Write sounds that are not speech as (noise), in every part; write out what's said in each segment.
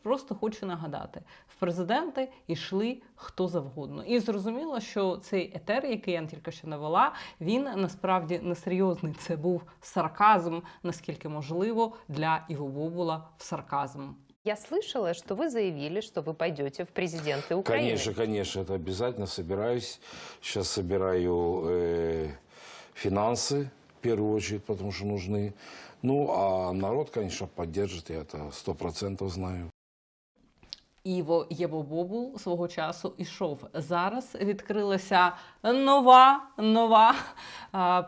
просто хочу нагадати: в президенти йшли хто завгодно. І зрозуміло, що цей етер, який я тільки що навела, він насправді несерйозний. Це був сарказм, наскільки можливо, для Іво Бобула в сарказм. Я слышала, что вы заявили, что вы пойдете в президенты Украины. Конечно, конечно, это обязательно собираюсь. Сейчас собираю э, финансы, в первую очередь, потому что нужны. Ну, а народ, конечно, поддержит, я это сто процентов знаю. Іво Євобобул свого часу ішов. Зараз відкрилася нова нова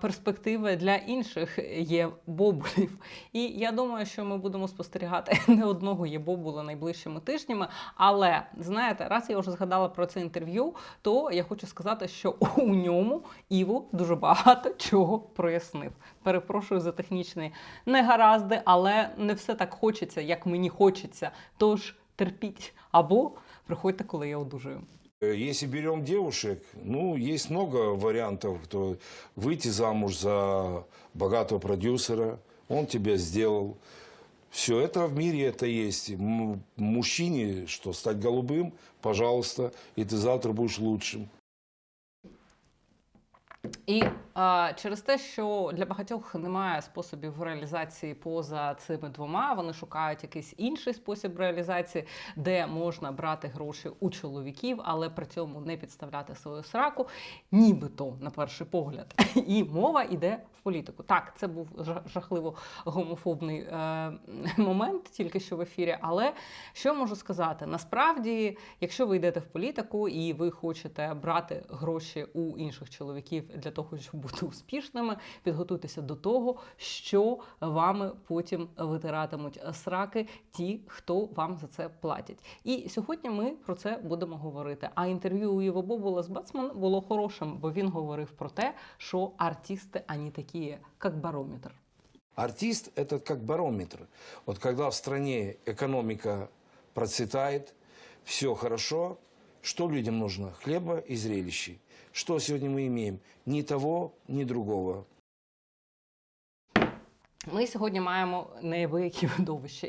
перспектива для інших Єбобулів. І я думаю, що ми будемо спостерігати (laughs) не одного Єбобула найближчими тижнями. Але знаєте, раз я вже згадала про це інтерв'ю, то я хочу сказати, що (laughs) у ньому Іво дуже багато чого прояснив. Перепрошую за технічні негаразди, але не все так хочеться, як мені хочеться. Тож терпіть або приходьте, коли я одужую. Э, Если берем девушек, ну, есть много вариантов, кто выйти замуж за богатого продюсера, он тебя сделал. Все это в мире это есть. М- Мужчине, что стать голубым, пожалуйста, и ты завтра будешь лучшим. І а, через те, що для багатьох немає способів реалізації поза цими двома, вони шукають якийсь інший спосіб реалізації, де можна брати гроші у чоловіків, але при цьому не підставляти свою сраку, нібито на перший погляд. (laughs) І мова йде в політику. Так, це був жахливо гомофобний е, момент тільки що в ефірі. Але що можу сказати? Насправді, якщо ви йдете в політику і ви хочете брати гроші у інших чоловіків для того, щоб бути успішними, підготуйтеся до того, що вами потім витиратимуть сраки ті, хто вам за це платять. І сьогодні ми про це будемо говорити. А інтерв'ю у Єва Бобула з Бацман було хорошим, бо він говорив про те, що артисти ані такі, як барометр. Артист – это как барометр. Вот когда в стране экономика процветает, все хорошо, что людям нужно? Хлеба и зрелищей. Что сегодня мы имеем? Ни того, ни другого. Ми сьогодні маємо неабиякі видовища.